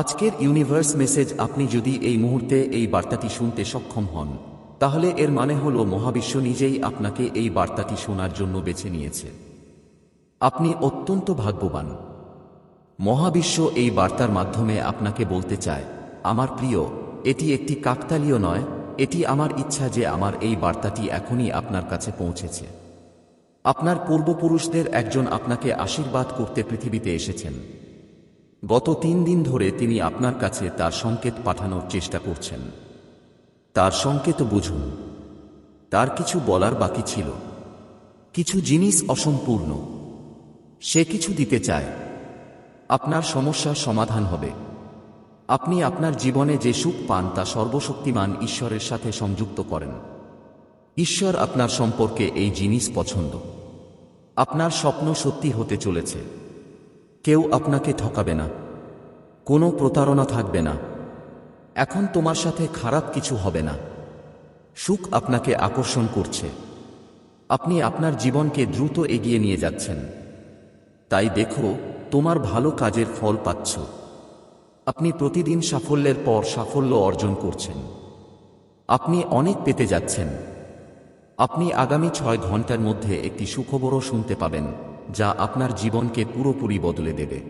আজকের universe message আপনি যদি এই মুহূর্তে এই বার্তাটি শুনতে সক্ষম হন, তাহলে এর মানে হল মহাবিশ্ব নিজেই আপনাকে এই বার্তাটি শোনার জন্য বেছে নিয়েছে। আপনি অত্যন্ত ভাগ্যবান। মহাবিশ্ব এই বার্তার মাধ্যমে আপনাকে বলতে চায়, আমার প্রিয়, এটি একটি কাকতালীয় নয়, এটি আমার ইচ্ছা যে আমার এই বার্তাটি এখনই আপনার কাছে পৌঁছেছে। আপনার পূর্বপুরুষদের একজন আপনাকে আশীর্বাদ করতে পৃথিবীতে এসেছেন। গত তিন দিন ধরে তিনি আপনার কাছে তার সংকেত পাঠানোর চেষ্টা করছেন। তার সংকেত বুঝুন। তার কিছু বলার বাকি ছিল। কিছু জিনিস অসম্পূর্ণ। সে কিছু দিতে চায়। আপনার সমস্যার সমাধান হবে। আপনি আপনার জীবনে যে সুখ পান তা সর্বশক্তিমান ঈশ্বরের সাথে সংযুক্ত করেন। ঈশ্বর আপনার সম্পর্কে এই জিনিস পছন্দ। আপনার স্বপ্ন সত্যি হতে চলেছে। কেউ আপনাকে ঠকাবে না। কোনো প্রতারণা থাকবে না। এখন তোমার সাথে খারাপ কিছু হবে না। সুখ আপনাকে আকর্ষণ করছে। আপনি আপনার জীবনকে দ্রুত এগিয়ে নিয়ে যাচ্ছেন। তাই দেখো, তোমার ভালো কাজের ফল পাচ্ছ। আপনি প্রতিদিন সাফল্যের পর সাফল্য অর্জন করছেন। আপনি অনেক পেতে যাচ্ছেন। আপনি আগামী ছয় ঘণ্টার মধ্যে একটি সুখবরও শুনতে পাবেন। যা আপনার জীবনকে পুরোপুরি বদলে দেবে।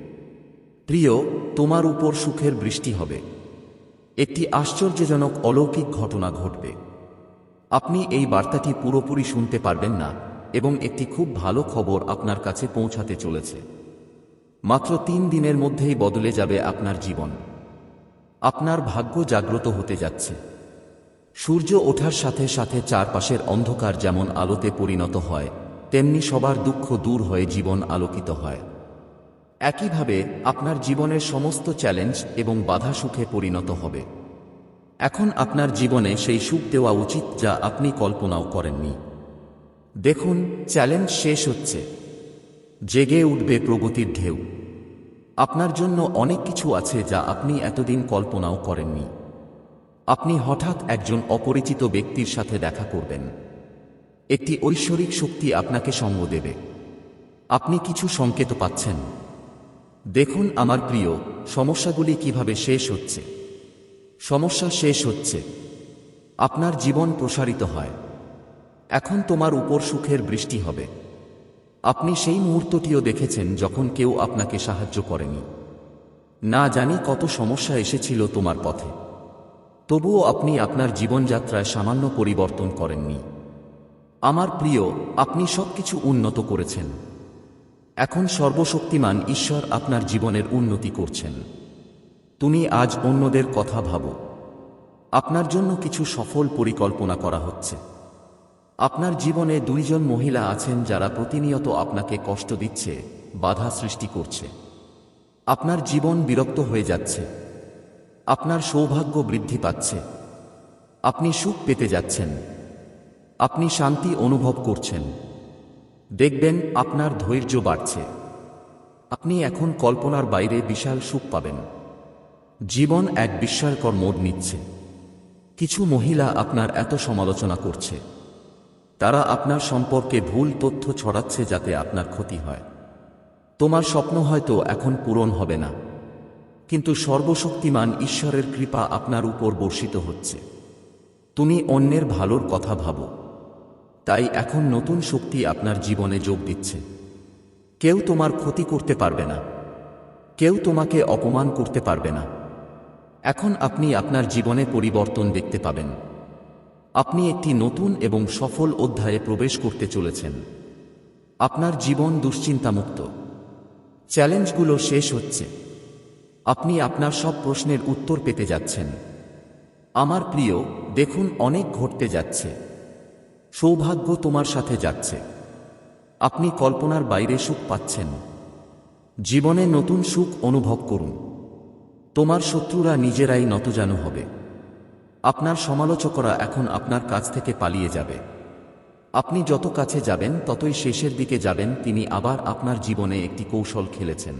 প্রিয়, তোমার উপর সুখের বৃষ্টি হবে। একটি আশ্চর্যজনক অলৌকিক ঘটনা ঘটবে। আপনি এই বার্তাটি পুরোপুরি শুনতে পারবেন না এবং একটি খুব ভালো খবর আপনার কাছে পৌঁছাতে চলেছে। মাত্র তিন দিনের মধ্যেই বদলে যাবে আপনার জীবন। আপনার ভাগ্য জাগ্রত হতে যাচ্ছে। সূর্য ওঠার সাথে সাথে চারপাশের অন্ধকার যেমন আলোতে পরিণত হয় তেমনি সবার দুঃখ দূর হয়ে জীবন আলোকিত হয়। একইভাবে, আপনার জীবনের সমস্ত চ্যালেঞ্জ এবং বাধা সুখে পরিণত হবে। এখন আপনার জীবনে সেই সুখ দেওয়া উচিত যা আপনি কল্পনাও করেননি। দেখুন, চ্যালেঞ্জ শেষ হচ্ছে। জেগে উঠবে প্রগতির ঢেউ। আপনার জন্য অনেক কিছু আছে যা আপনি এতদিন কল্পনাও করেননি। আপনি হঠাৎ একজন অপরিচিত ব্যক্তির সাথে দেখা করবেন। একটি ঐশ্বরিক শক্তি আপনাকে সঙ্গ দেবে। আপনি কিছু সংকেত পাচ্ছেন। দেখুন আমার প্রিয়, সমস্যাগুলি কীভাবে শেষ হচ্ছে। সমস্যা শেষ হচ্ছে। আপনার জীবন প্রসারিত হয়। এখন তোমার উপর সুখের বৃষ্টি হবে। আপনি সেই মুহূর্তটিও দেখেছেন যখন কেউ আপনাকে সাহায্য করেনি। না জানি কত সমস্যা এসেছিল তোমার পথে। তবুও আপনি আপনার জীবনযাত্রায় সামান্য পরিবর্তন করেননি। আমার প্রিয়, আপনি সবকিছু উন্নত করেছেন। এখন সর্বশক্তিমান ঈশ্বর আপনার জীবনের উন্নতি করছেন। তুমি আজ অন্যদের কথা ভাবো। আপনার জন্য কিছু সফল পরিকল্পনা করা হচ্ছে। আপনার জীবনে দুইজন মহিলা আছেন যারা প্রতিনিয়ত আপনাকে কষ্ট দিচ্ছে, বাধা সৃষ্টি করছে। আপনার জীবন বিরক্ত হয়ে যাচ্ছে। আপনার সৌভাগ্য বৃদ্ধি পাচ্ছে। আপনি সুখ পেতে যাচ্ছেন। আপনি শান্তি অনুভব করছেন। দেখবেন আপনার ধৈর্য বাড়ছে। আপনি এখন কল্পনার বাইরে বিশাল সুখ পাবেন। জীবন এক বিস্ময়কর মোড় নিচ্ছে। কিছু মহিলা আপনার এত সমালোচনা করছে। তারা আপনার সম্পর্কে ভুল তথ্য ছড়াচ্ছে যাতে আপনার ক্ষতি হয়। তোমার স্বপ্ন হয়তো এখন পূরণ হবে না। কিন্তু সর্বশক্তিমান ঈশ্বরের কৃপা আপনার উপর বর্ষিত হচ্ছে। তুমি অন্যের ভালোর কথা ভাবো। তাই এখন নতুন শক্তি আপনার জীবনে যোগ দিচ্ছে। কেউ তোমার ক্ষতি করতে পারবে না। কেউ তোমাকে অপমান করতে পারবে না। এখন আপনি আপনার জীবনে পরিবর্তন দেখতে পাবেন। আপনি একটি নতুন এবং সফল অধ্যায়ে প্রবেশ করতে চলেছেন। আপনার জীবন দুশ্চিন্তামুক্ত। চ্যালেঞ্জগুলো শেষ হচ্ছে। আপনি আপনার সব প্রশ্নের উত্তর পেতে যাচ্ছেন। আমার প্রিয়, দেখুন, অনেক ঘটতে যাচ্ছে। সৌভাগ্য তোমার সাথে যাচ্ছে। আপনি কল্পনার বাইরে সুখ পাচ্ছেন। জীবনে নতুন সুখ অনুভব করুন। তোমার শত্রুরা নিজেরাই নতজানু হবে। আপনার সমালোচকরা এখন আপনার কাছ থেকে পালিয়ে যাবে। আপনি যত কাছে যাবেন, ততই শেষের দিকে যাবেন, তিনি আবার আপনার জীবনে একটি কৌশল খেলেছেন।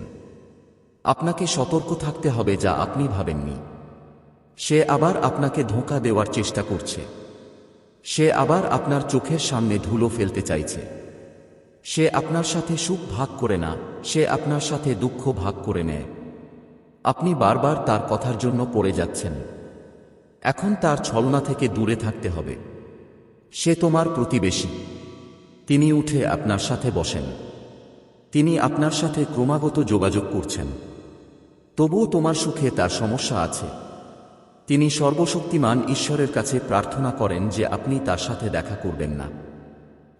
আপনাকে সতর্ক থাকতে হবে যা আপনি ভাবেননি। সে আবার আপনাকে ধোঁকা দেওয়ার চেষ্টা করছে। সে আবার আপনার চোখের সামনে ধুলো ফেলতে চাইছে। সে আপনার সাথে সুখ ভাগ করে না, সে আপনার সাথে দুঃখ ভাগ করে নেয়। আপনি বারবার তার কথার জন্য পড়ে যাচ্ছেন। এখন তার ছলনা থেকে দূরে থাকতে হবে। সে তোমার প্রতিবেশী। তিনি উঠে আপনার সাথে বসেন। তিনি আপনার সাথে ক্রমাগত যোগাযোগ করছেন। তবুও তোমার সুখে তার সমস্যা আছে। তিনি সর্বশক্তিমান ঈশ্বরের কাছে প্রার্থনা করেন যে আপনি তার সাথে দেখা করবেন না।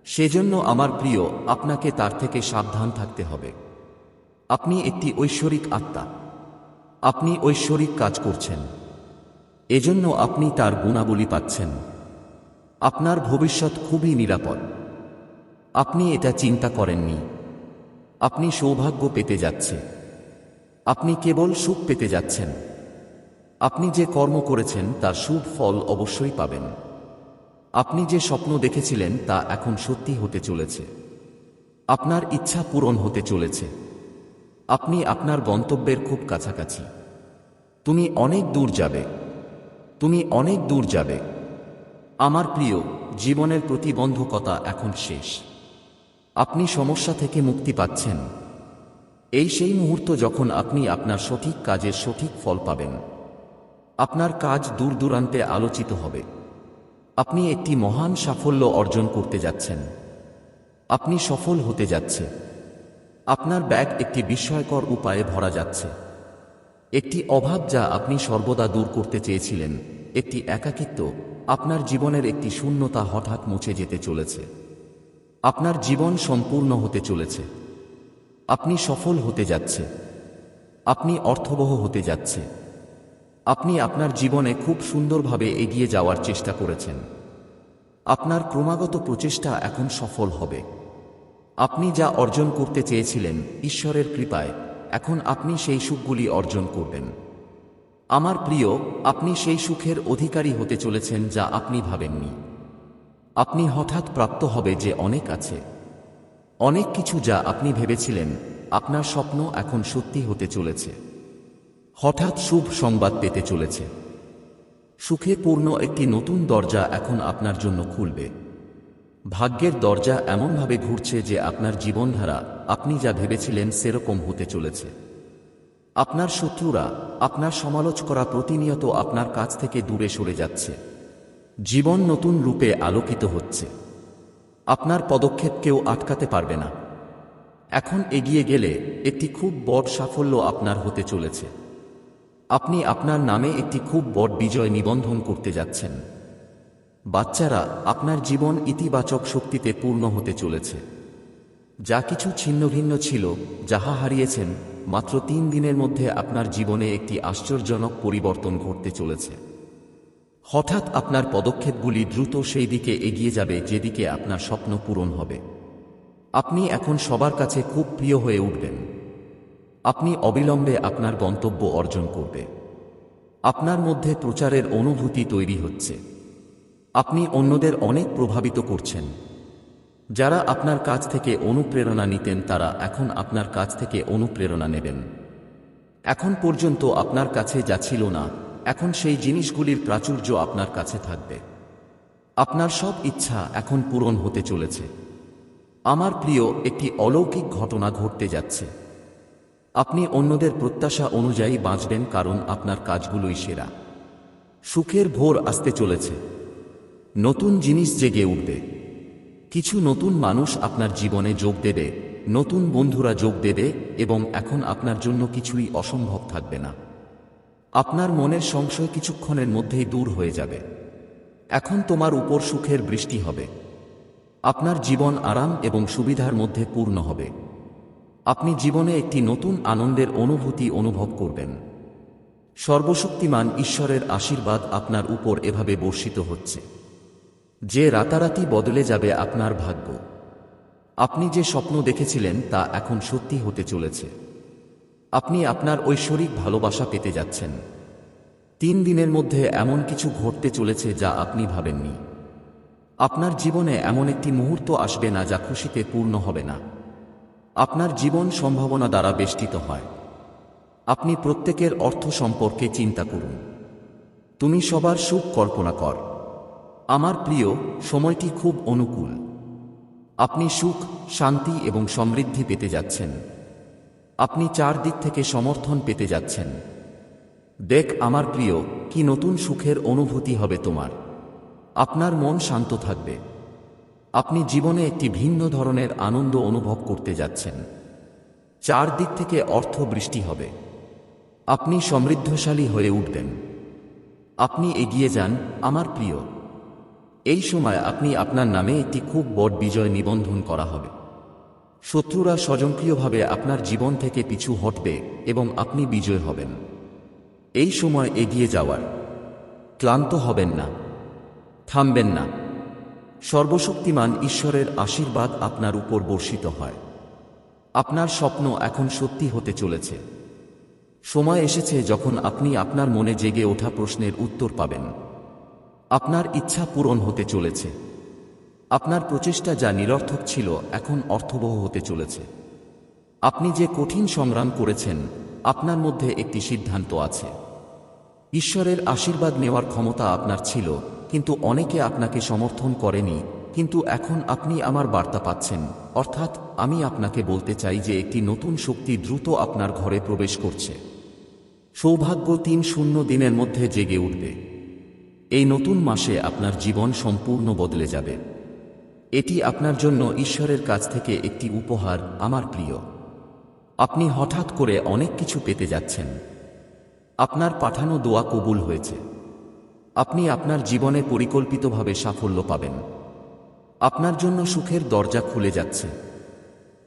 সেজন্য আমার প্রিয়, আপনাকে তার থেকে সাবধান থাকতে হবে। আপনি একটি ঐশ্বরিক আত্মা। আপনি ঐশ্বরিক কাজ করছেন। এজন্য আপনি তার গুণাবলী পাচ্ছেন। আপনার ভবিষ্যৎ খুবই নিরাপদ। আপনি এটা চিন্তা করেননি। আপনি সৌভাগ্য পেতে যাচ্ছে। আপনি কেবল সুখ পেতে যাচ্ছেন। আপনি যে কর্ম করেছেন, তার শুভ ফল অবশ্যই পাবেন। আপনি যে স্বপ্ন দেখেছিলেন, তা এখন সত্যি হতে চলেছে। আপনার ইচ্ছা পূরণ হতে চলেছে। আপনি আপনার গন্তব্যের খুব কাছাকাছি। তুমি অনেক দূর যাবে। তুমি অনেক দূর যাবে। আমার প্রিয়, জীবনের প্রতিবন্ধকতা এখন শেষ। আপনি সমস্যা থেকে মুক্তি পাচ্ছেন। এই সেই মুহূর্ত যখন আপনি আপনার সঠিক কাজের সঠিক ফল পাবেন। আপনার কাজ দূর দূরান্তে আলোচিত হবে। আপনি একটি মহান সাফল্য অর্জন করতে যাচ্ছেন। আপনি সফল হতে যাচ্ছে। আপনার ব্যাগ একটি বিস্ময়কর উপায়ে ভরা যাচ্ছে। একটি অভাব যা আপনি সর্বদা দূর করতে চেয়েছিলেন, একটি একাকিত্ব আপনার জীবনের একটি শূন্যতা হঠাৎ মুছে যেতে চলেছে। আপনার জীবন সম্পূর্ণ হতে চলেছে। আপনি সফল হতে যাচ্ছে। আপনি অর্থবহ হতে যাচ্ছে। আপনি আপনার জীবনে খুব সুন্দরভাবে এগিয়ে যাওয়ার চেষ্টা করেছেন। আপনার ক্রমাগত প্রচেষ্টা এখন সফল হবে। আপনি যা অর্জন করতে চেয়েছিলেন, ঈশ্বরের কৃপায়, এখন আপনি সেই সুখগুলি অর্জন করবেন। আমার প্রিয়, আপনি সেই সুখের অধিকারী হতে চলেছেন যা আপনি ভাবেননি। আপনি হঠাৎ প্রাপ্ত হবে যে অনেক আছে। অনেক কিছু যা আপনি ভেবেছিলেন, আপনার স্বপ্ন এখন সত্যি হতে চলেছে। হঠাৎ শুভ সংবাদ পেতে চলেছে। সুখে পূর্ণ একটি নতুন দরজা এখন আপনার জন্য খুলবে। ভাগ্যের দরজা এমনভাবে ঘুরছে যে আপনার জীবনধারা, আপনি যা ভেবেছিলেন সেরকম হতে চলেছে। আপনার শত্রুরা, আপনার সমালোচকরা প্রতিনিয়ত আপনার কাছ থেকে দূরে সরে যাচ্ছে। জীবন নতুন রূপে আলোকিত হচ্ছে। আপনার পদক্ষেপ কেউ আটকাতে পারবে না। এখন এগিয়ে গেলে একটি খুব বড় সাফল্য আপনার হতে চলেছে। আপনি আপনার নামে একটি খুব বড় বিজয় নিবন্ধন করতে যাচ্ছেন। বাচ্চারা আপনার জীবন ইতিবাচক শক্তিতে পূর্ণ হতে চলেছে। যা কিছু ছিন্নভিন্ন ছিল, যাহা হারিয়েছেন, মাত্র তিন দিনের মধ্যে আপনার জীবনে একটি আশ্চর্যজনক পরিবর্তন ঘটতে চলেছে। হঠাৎ আপনার পদক্ষেপগুলি দ্রুত সেই দিকে এগিয়ে যাবে, যেদিকে আপনার স্বপ্ন পূরণ হবে। আপনি এখন সবার কাছে খুব প্রিয় হয়ে উঠবেন। আপনি অবিলম্বে আপনার গন্তব্য অর্জন করবে। আপনার মধ্যে প্রচারের অনুভূতি তৈরি হচ্ছে। আপনি অন্যদের অনেক প্রভাবিত করছেন। যারা আপনার কাছ থেকে অনুপ্রেরণা নিতেন, তারা এখন আপনার কাছ থেকে অনুপ্রেরণা নেবেন। এখন পর্যন্ত আপনার কাছে যা ছিল না, এখন সেই জিনিসগুলির প্রাচুর্য আপনার কাছে থাকবে। আপনার সব ইচ্ছা এখন পূরণ হতে চলেছে। আমার প্রিয়, একটি অলৌকিক ঘটনা ঘটতে যাচ্ছে। আপনি অন্যদের প্রত্যাশা অনুযায়ী বাঁচবেন কারণ আপনার কাজগুলোই সেরা। সুখের ভোর আসতে চলেছে। নতুন জিনিস জেগে উঠবে। কিছু নতুন মানুষ আপনার জীবনে যোগ দেবে, নতুন বন্ধুরা যোগ দেবে এবং এখন আপনার জন্য কিছুই অসম্ভব থাকবে না। আপনার মনের সংশয় কিছুক্ষণের মধ্যেই দূর হয়ে যাবে। এখন তোমার উপর সুখের বৃষ্টি হবে। আপনার জীবন আরাম এবং সুবিধার মধ্যে পূর্ণ হবে। আপনি জীবনে একটি নতুন আনন্দের অনুভূতি অনুভব করবেন। সর্বশক্তিমান ঈশ্বরের আশীর্বাদ আপনার উপর এভাবে বর্ষিত হচ্ছে। যে রাতারাতি বদলে যাবে আপনার ভাগ্য। আপনি যে স্বপ্ন দেখেছিলেন তা এখন সত্যি হতে চলেছে। আপনি আপনার ঐশ্বরিক ভালোবাসা পেতে যাচ্ছেন। তিন দিনের মধ্যে এমন কিছু ঘটতে চলেছে যা আপনি ভাবেননি। আপনার জীবনে এমন একটি মুহূর্ত আসবে না যা খুশিতে পূর্ণ হবে না। আপনার জীবন সম্ভাবনা দ্বারা বেষ্টিত হয়। আপনি প্রত্যেকের অর্থ সম্পর্কে চিন্তা করুন। তুমি সবার সুখ কল্পনা কর। আমার প্রিয়, সময়টি খুব অনুকূল। আপনি সুখ, শান্তি এবং সমৃদ্ধি পেতে যাচ্ছেন। আপনি চারদিক থেকে সমর্থন পেতে যাচ্ছেন। দেখ, আমার প্রিয়, কি নতুন সুখের অনুভূতি হবে তোমার। আপনার মন শান্ত থাকবে। আপনি জীবনে একটি ভিন্ন ধরনের আনন্দ অনুভব করতে যাচ্ছেন। চারদিক থেকে অর্থ বৃষ্টি হবে। আপনি সমৃদ্ধশালী হয়ে উঠবেন। আপনি এগিয়ে যান, আমার প্রিয়। এই সময় আপনি আপনার নামে একটি খুব বড় বিজয় নিবন্ধন করা হবে। শত্রুরা স্বজনপ্রিয়ভাবে আপনার জীবন থেকে পিছু হটবে এবং আপনি বিজয় হবেন। এই সময় এগিয়ে যাওয়ার। ক্লান্ত হবেন না। থামবেন না। সর্বশক্তিমান ঈশ্বরের আশীর্বাদ আপনার উপর বর্ষিত হয়। আপনার স্বপ্ন এখন সত্যি হতে চলেছে। সময় এসেছে যখন আপনি আপনার মনে জেগে ওঠা প্রশ্নের উত্তর পাবেন। আপনার ইচ্ছা পূরণ হতে চলেছে। আপনার প্রচেষ্টা যা নিরর্থক ছিল এখন অর্থবহ হতে চলেছে। আপনি যে কঠিন সংগ্রাম করেছেন, আপনার মধ্যে একটি সিদ্ধান্ত আছে। ঈশ্বরের আশীর্বাদ নেওয়ার ক্ষমতা আপনার ছিল কিন্তু অনেকে আপনাকে সমর্থন করেনি, কিন্তু এখন আপনি আমার বার্তা পাচ্ছেন। অর্থাৎ, আমি আপনাকে বলতে চাই যে একটি নতুন শক্তি দ্রুত আপনার ঘরে প্রবেশ করছে। সৌভাগ্য তিন শূন্য দিনের মধ্যে জেগে উঠবে। এই নতুন মাসে আপনার জীবন সম্পূর্ণ বদলে যাবে। এটি আপনার জন্য ঈশ্বরের কাছ থেকে একটি উপহার, আমার প্রিয়। আপনি হঠাৎ করে অনেক কিছু পেতে যাচ্ছেন। আপনার পাঠানো দোয়া কবুল হয়েছে। আপনি আপনার জীবনে পরিকল্পিতভাবে সাফল্য পাবেন। আপনার জন্য সুখের দরজা খুলে যাচ্ছে।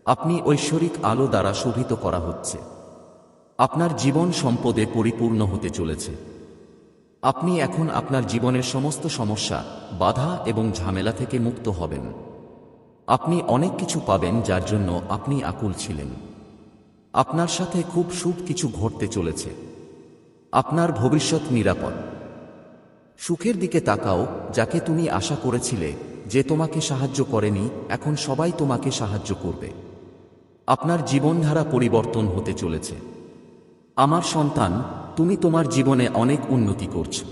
আপনি ঐশ্বরিক আলো দ্বারা শোভিত করা হচ্ছে। আপনার জীবন সম্পদে পরিপূর্ণ হতে চলেছে। আপনি এখন আপনার জীবনের সমস্ত সমস্যা, বাধা এবং ঝামেলা থেকে মুক্ত হবেন। আপনি অনেক কিছু পাবেন যার জন্য আপনি আকুল ছিলেন। আপনার সাথে খুব সুখ কিছু ঘটতে চলেছে। আপনার ভবিষ্যৎ নিরাপদ। সুখের দিকে তাকাও, যাকে তুমি আশা করেছিলে যে তোমাকে সাহায্য করেনি, এখন সবাই তোমাকে সাহায্য করবে। আপনার জীবনধারা পরিবর্তন হতে চলেছে। আমার সন্তান, তুমি তোমার জীবনে অনেক উন্নতি করছ।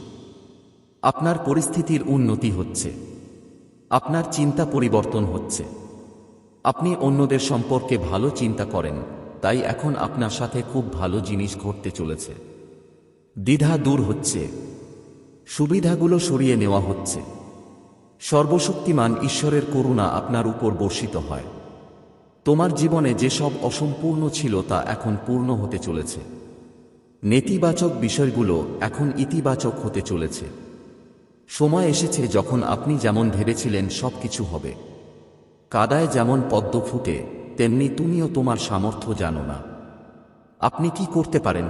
আপনার পরিস্থিতির উন্নতি হচ্ছে। আপনার চিন্তা পরিবর্তন হচ্ছে। আপনি অন্যদের সম্পর্কে ভালো চিন্তা করেন, তাই এখন আপনার সাথে খুব ভালো জিনিস ঘটতে চলেছে। দ্বিধা দূর হচ্ছে। সুবিধাগুলো সরিয়ে নেওয়া হচ্ছে। সর্বশক্তিমান ঈশ্বরের করুণা আপনার উপর বর্ষিত হয়। তোমার জীবনে যেসব অসম্পূর্ণ ছিল তা এখন পূর্ণ হতে চলেছে। নেতিবাচক বিষয়গুলো এখন ইতিবাচক হতে চলেছে। সময় এসেছে যখন আপনি যেমন ভেবেছিলেন সব কিছু হবে। কাদায় যেমন পদ্ম ফুটে, তেমনি তুমিও তোমার সামর্থ্য জানো না। আপনি কি করতে পারেন?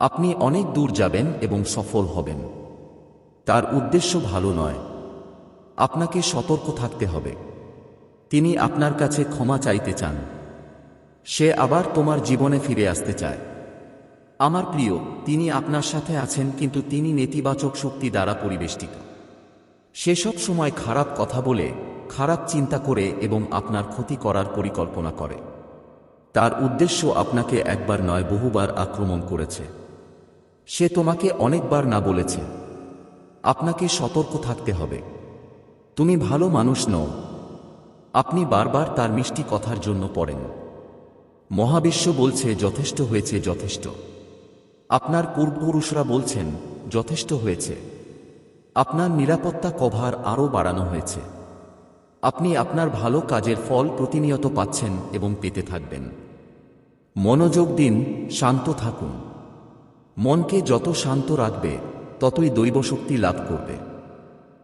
আপনি অনেক দূর যাবেন এবং সফল হবেন। তার উদ্দেশ্য ভালো নয়। আপনাকে সতর্ক থাকতে হবে। তিনি আপনার কাছে ক্ষমা চাইতে চান। সে আবার তোমার জীবনে ফিরে আসতে চায়। আমার প্রিয়, তিনি আপনার সাথে আছেন কিন্তু তিনি নেতিবাচক শক্তি দ্বারা পরিবেষ্টিত। সেসব সময় খারাপ কথা বলে, খারাপ চিন্তা করে এবং আপনার ক্ষতি করার পরিকল্পনা করে। তার উদ্দেশ্য আপনাকে একবার নয় বহুবার আক্রমণ করেছে। সে তোমাকে অনেকবার না বলেছে। আপনাকে সতর্ক থাকতে হবে। তুমি ভালো মানুষ নও। আপনি বারবার তার মিষ্টি কথার জন্য পড়েন। মহাবিশ্ব বলছে, যথেষ্ট হয়েছে, যথেষ্ট। আপনার পূর্বপুরুষরা বলছেন, যথেষ্ট হয়েছে। আপনার নিরাপত্তা কভার আরও বাড়ানো হয়েছে। আপনি আপনার ভালো কাজের ফল প্রতিনিয়ত পাচ্ছেন এবং পেতে থাকবেন। মনোযোগ দিন, শান্ত থাকুন। মনকে যত শান্ত রাখবে ততই দৈবশক্তি লাভ করবে।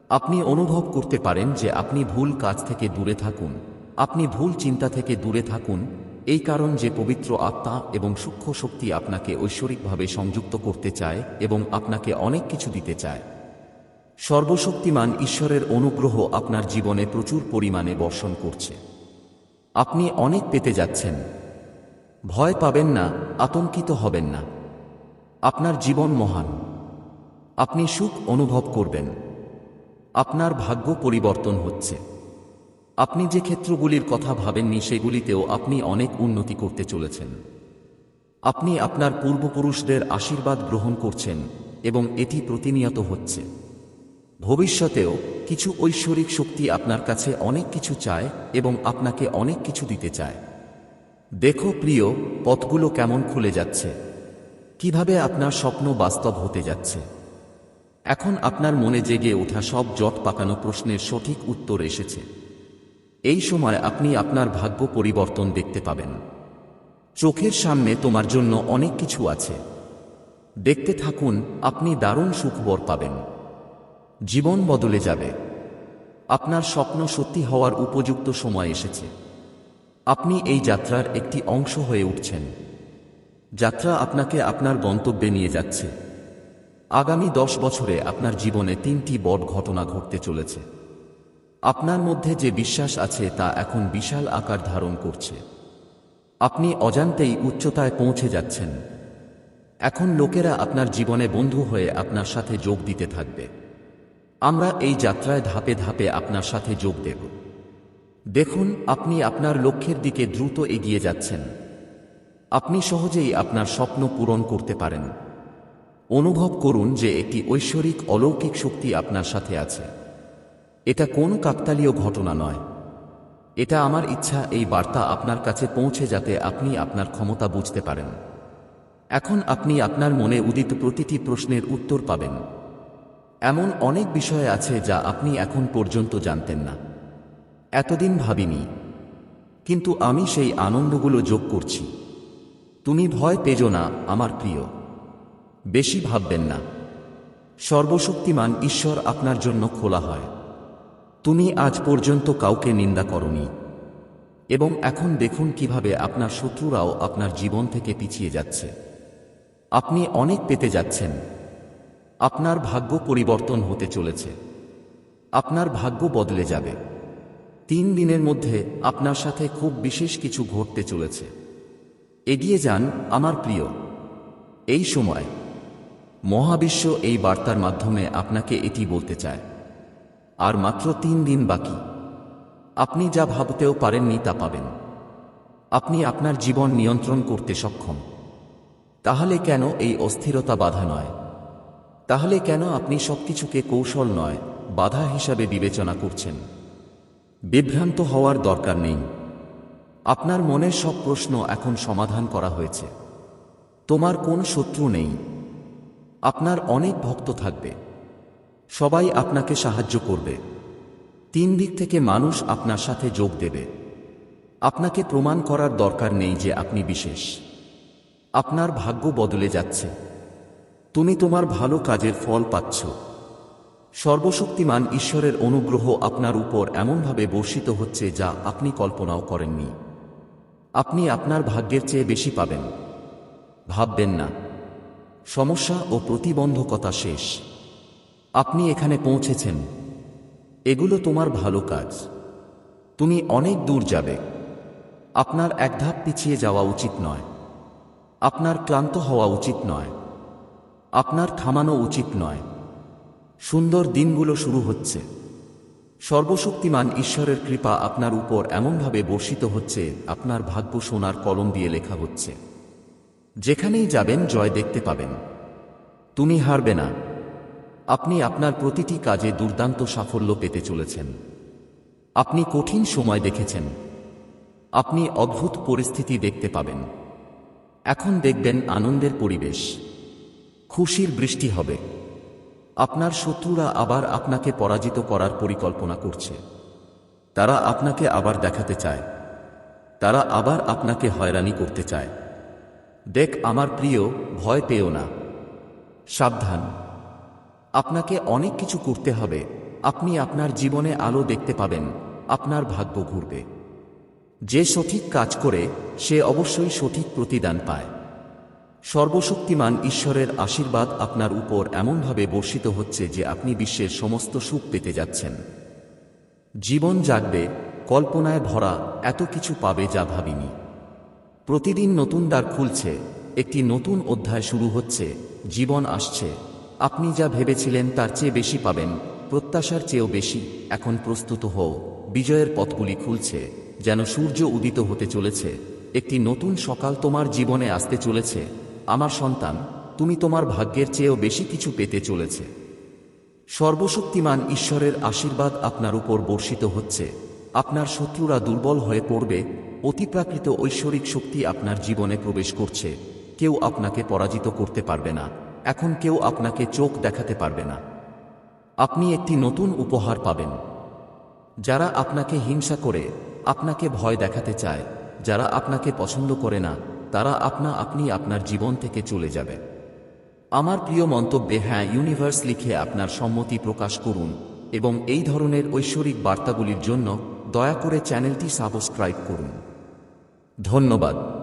আপনি অনুভব করতে পারেন যে আপনি ভুল কাজ থেকে দূরে থাকুন। আপনি ভুল চিন্তা থেকে দূরে থাকুন। এই কারণ যে পবিত্র আত্মা এবং সূক্ষ্ম শক্তি আপনাকে ঐশ্বরিকভাবে সংযুক্ত করতে চায় এবং আপনাকে অনেক কিছু দিতে চায়। সর্বশক্তিমান ঈশ্বরের অনুগ্রহ আপনার জীবনে প্রচুর পরিমাণে বর্ষণ করছে। আপনি অনেক পেতে যাচ্ছেন। ভয় পাবেন না, আতঙ্কিত হবেন না। আপনার জীবন মহান। আপনি সুখ অনুভব করবেন। আপনার ভাগ্য পরিবর্তন হচ্ছে। আপনি যে ক্ষেত্রগুলির কথা ভাবেননি, সেগুলিতেও আপনি অনেক উন্নতি করতে চলেছেন। আপনি আপনার পূর্বপুরুষদের আশীর্বাদ গ্রহণ করছেন এবং এটি প্রতিনিয়ত হচ্ছে। ভবিষ্যতেও কিছু ঐশ্বরিক শক্তি আপনার কাছে অনেক কিছু চায় এবং আপনাকে অনেক কিছু দিতে চায়। দেখো প্রিয়, পথগুলো কেমন খুলে যাচ্ছে। কীভাবে আপনার স্বপ্ন বাস্তব হতে যাচ্ছে। এখন আপনার মনে জেগে ওঠা সব জট পাকানো প্রশ্নের সঠিক উত্তর এসেছে। এই সময় আপনি আপনার ভাগ্য পরিবর্তন দেখতে পাবেন। চোখের সামনে তোমার জন্য অনেক কিছু আছে। দেখতে থাকুন, আপনি দারুণ সুখবর পাবেন। জীবন বদলে যাবে। আপনার স্বপ্ন সত্যি হওয়ার উপযুক্ত সময় এসেছে। আপনি এই যাত্রার একটি অংশ হয়ে উঠছেন। যাত্রা আপনাকে আপনার গন্তব্যে নিয়ে যাচ্ছে। আগামী দশ বছরে আপনার জীবনে তিনটি বড় ঘটনা ঘটতে চলেছে। আপনার মধ্যে যে বিশ্বাস আছে তা এখন বিশাল আকার ধারণ করছে। আপনি অজান্তেই উচ্চতায় পৌঁছে যাচ্ছেন। এখন লোকেরা আপনার জীবনে বন্ধু হয়ে আপনার সাথে যোগ দিতে থাকবে। আমরা এই যাত্রায় ধাপে ধাপে আপনার সাথে যোগ দেব। দেখুন, আপনি আপনার লক্ষ্যের দিকে দ্রুত এগিয়ে যাচ্ছেন। আপনি সহজেই আপনার স্বপ্ন পূরণ করতে পারেন। অনুভব করুন যে একটি ঐশ্বরিক অলৌকিক শক্তি আপনার সাথে আছে। এটা কোনো কাকতালীয় ঘটনা নয়। এটা আমার ইচ্ছা এই বার্তা আপনার কাছে পৌঁছে যাতে আপনি আপনার ক্ষমতা বুঝতে পারেন। এখন আপনি আপনার মনে উদিত প্রতিটি প্রশ্নের উত্তর পাবেন। এমন অনেক বিষয় আছে যা আপনি এখন পর্যন্ত জানতেন না। এতদিন ভাবিনি। কিন্তু আমি সেই আনন্দগুলো যোগ করছি। তুমি ভয় পেজো না, আমার প্রিয়। বেশি ভাববেন না। সর্বশক্তিমান ঈশ্বর আপনার জন্য খোলা হয়। তুমি আজ পর্যন্ত কাউকে নিন্দা করনি। এবং এখন দেখুন কীভাবে আপনার শত্রুরাও আপনার জীবন থেকে পিছিয়ে যাচ্ছে। আপনি অনেক পেতে যাচ্ছেন। আপনার ভাগ্য পরিবর্তন হতে চলেছে। আপনার ভাগ্য বদলে যাবে। তিন দিনের মধ্যে আপনার সাথে খুব বিশেষ কিছু ঘটতে চলেছে। এগিয়ে যান, আমার প্রিয়। এই সময় মহাবিশ্ব এই বার্তার মাধ্যমে আপনাকে এটি বলতে চায়। আর মাত্র তিন দিন বাকি। আপনি যা ভাবতেও পারেননি তা পাবেন। আপনি আপনার জীবন নিয়ন্ত্রণ করতে সক্ষম। তাহলে কেন এই অস্থিরতা বাধা নয়? তাহলে কেন আপনি সবকিছুকে কৌশল নয়, বাধা হিসাবে বিবেচনা করছেন? বিভ্রান্ত হওয়ার দরকার নেই। আপনার মনের সব প্রশ্ন এখন সমাধান করা হয়েছে। তোমার কোন শত্রু নেই? আপনার অনেক ভক্ত থাকবে। সবাই আপনাকে সাহায্য করবে। তিন দিক থেকে মানুষ আপনার সাথে যোগ দেবে। আপনাকে প্রমাণ করার দরকার নেই যে আপনি বিশেষ। আপনার ভাগ্য বদলে যাচ্ছে। তুমি তোমার ভালো কাজের ফল পাচ্ছ। সর্বশক্তিমান ঈশ্বরের অনুগ্রহ আপনার উপর এমনভাবে বর্ষিত হচ্ছে যা আপনি কল্পনাও করেননি। আপনি আপনার ভাগ্যের চেয়ে বেশি পাবেন। ভাববেন না। সমস্যা ও প্রতিবন্ধকতা শেষ। আপনি এখানে পৌঁছেছেন। এগুলো তোমার ভালো কাজ। তুমি অনেক দূর যাবে। আপনার এক ধাপ পিছিয়ে যাওয়া উচিত নয়। আপনার ক্লান্ত হওয়া উচিত নয়। আপনার থামানো উচিত নয়। সুন্দর দিনগুলো শুরু হচ্ছে। সর্বশক্তিমান ঈশ্বরের কৃপা আপনার উপর এমনভাবে বর্ষিত হচ্ছে, আপনার ভাগ্য সোনার কলম দিয়ে লেখা হচ্ছে। যেখানেই যাবেন জয় দেখতে পাবেন। তুমি হারবে না। আপনি আপনার প্রতিটি কাজে দুর্দান্ত সাফল্য পেতে চলেছেন। আপনি কঠিন সময় দেখেছেন। আপনি অদ্ভুত পরিস্থিতি দেখতে পাবেন। এখন দেখবেন আনন্দের পরিবেশ। খুশির বৃষ্টি হবে। আপনার শত্রুরা আবার আপনাকে পরাজিত করার পরিকল্পনা করছে। তারা আপনাকে আবার দেখাতে চায়। তারা আবার আপনাকে হয়রানি করতে চায়। দেখ আমার প্রিয়, ভয় পেও না। সাবধান। আপনাকে অনেক কিছু করতে হবে। আপনি আপনার জীবনে আলো দেখতে পাবেন। আপনার ভাগ্য ঘুরবে। যে সঠিক কাজ করে, সে অবশ্যই সঠিক প্রতিদান পায়। সর্বশক্তিমান ঈশ্বরের আশীর্বাদ আপনার উপর এমনভাবে বর্ষিত হচ্ছে যে আপনি বিশ্বের সমস্ত সুখ পেতে যাচ্ছেন। জীবন জাগবে, কল্পনায় ভরা এত কিছু পাবে যা ভাবিনি। প্রতিদিন নতুন দ্বার খুলছে, একটি নতুন অধ্যায় শুরু হচ্ছে, জীবন আসছে। আপনি যা ভেবেছিলেন তার চেয়ে বেশি পাবেন, প্রত্যাশার চেয়েও বেশি। এখন প্রস্তুত হও, বিজয়ের পথগুলি খুলছে, যেন সূর্য উদিত হতে চলেছে। একটি নতুন সকাল তোমার জীবনে আসতে চলেছে। আমার সন্তান, তুমি তোমার ভাগ্যের চেয়েও বেশি কিছু পেতে চলেছে। সর্বশক্তিমান ঈশ্বরের আশীর্বাদ আপনার উপর বর্ষিত হচ্ছে। আপনার শত্রুরা দুর্বল হয়ে পড়বে অতিপ্রাকৃত ঐশ্বরিক শক্তি আপনার জীবনে প্রবেশ করছে। কেউ আপনাকে পরাজিত করতে পারবে না। এখন কেউ আপনাকে চোখ দেখাতে পারবে না। আপনি একটি নতুন উপহার পাবেন। যারা আপনাকে হিংসা করে, আপনাকে ভয় দেখাতে চায়, যারা আপনাকে পছন্দ করে না, তারা আপনা আপনি আপনার জীবন থেকে চলে যাবে। আমার প্রিয় মন্তব্যে হ্যাঁ ইউনিভার্স লিখে আপনার সম্মতি প্রকাশ করুন এবং এই ধরনের ঐশ্বরিক বার্তাগুলির জন্য দয়া করে চ্যানেলটি সাবস্ক্রাইব করুন। ধন্যবাদ।